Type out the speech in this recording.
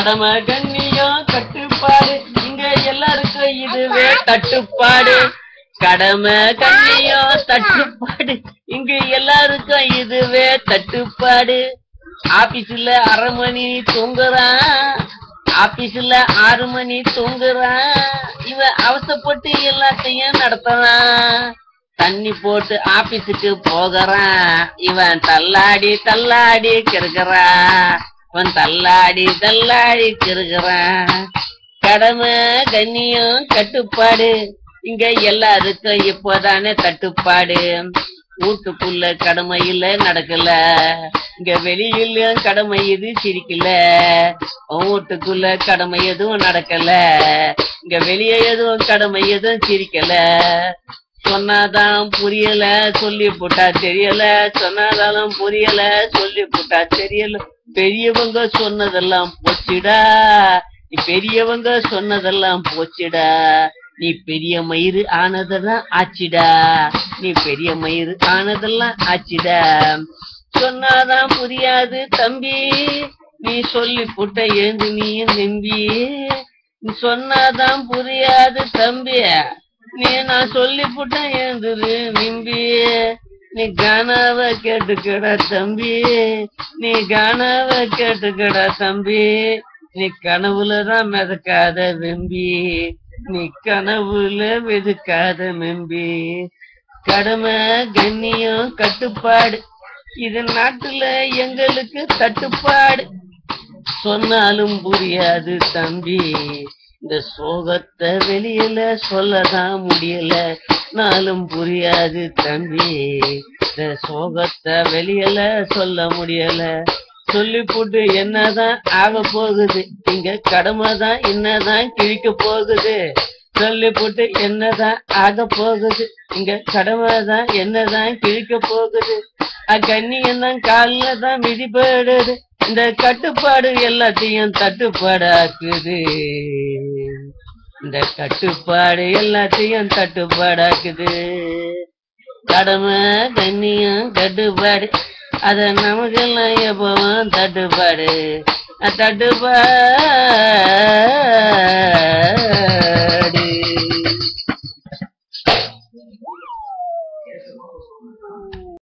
கடமை கண்ணியம் கட்டுப்பாடு. இங்க எல்லாருக்கும் இதுவே தட்டுப்பாடு கடமை கண்ணியம் தட்டுப்பாடு இங்க எல்லாருக்கும் இதுவே தட்டுப்பாடு ஆபீஸ்ல அரை மணி தூங்குறான். ஆபீஸ்ல ஆறு மணி தூங்குறான். இவன் அவசப்பட்டு எல்லாத்தையும் நடத்துறான். தண்ணி போட்டு ஆபீஸுக்கு போகிறான். இவன் தள்ளாடி தள்ளாடி கிருக்கிறான் அவன் தள்ளாடி தள்ளாடி கிறுக்கிறான் கடமை கண்ணியம் கட்டுப்பாடு. இங்க எல்லாருக்கும் இப்போதானே தட்டுப்பாடு. வீட்டுக்குள்ள கடமையில நடக்கல. இங்க வெளியிலும் கடமை எது சிரிக்கல. வீட்டுக்குள்ள கடமை எதுவும் நடக்கல. இங்க வெளியே எதுவும் கடமை எதுவும் சிரிக்கல. சொன்னாதான் புரியல சொல்லி போட்டா தெரியல. சொன்னாதாலும் புரியல சொல்லி போட்டா தெரியல. பெரியவங்க சொன்னதெல்லாம் போச்சுடா. நீ பெரியவங்க சொன்னதெல்லாம் போச்சுடா. நீ பெரிய மயிறு ஆனதெல்லாம் ஆச்சுடா. நீ பெரிய மயிறு ஆனதெல்லாம் ஆச்சுடா. சொன்னாதான் புரியாது தம்பி. நீ சொல்லி புட்ட ஏந்து நீயும் நம்பி. நீ சொன்னாதான் புரியாது தம்பி. நீ நான் சொல்லி புட்டேன் ஏந்துரு நிம்பி. நீ கானாவ கேட்டுக்கடா தம்பி. நீ கானாவ கேட்டுக்கடா தம்பி. நீ கனவுலதான் மிதக்காத வெம்பி. நீ கனவுல வெதுக்காத மெம்பி கடமை கண்ணியம் கட்டுப்பாடு. இது நாட்டுல எங்களுக்கு தட்டுப்பாடு சொன்னாலும் புரியாது தம்பி. இந்த சோகத்தை வெளியில சொல்லதான் முடியல. நாளும் புரியாது தம்பி. இந்த சோகத்தை வெளியில சொல்ல முடியல. சொல்லி போட்டு என்னதான் ஆக போகுது? இங்க கடமை தான் என்னதான் கிழிக்க போகுது? சொல்லி போட்டு என்னதான் ஆக போகுது? இங்க கடமை தான் என்னதான் கிழிக்க போகுது? அக்கண்ணியம் தான் காலில் தான் மிதிப்படுது இந்த கட்டுப்பாடு எல்லாத்தையும் தட்டுப்பாடாக்குது. இந்த கட்டுப்பாடு எல்லாத்தையும் தட்டுப்பாடாக்குது. கடமை கண்ணியம் கட்டுப்பாடு அத நமக்கெல்லாம் எப்பவும் தட்டுப்பாடு. தட்டுப்பாடு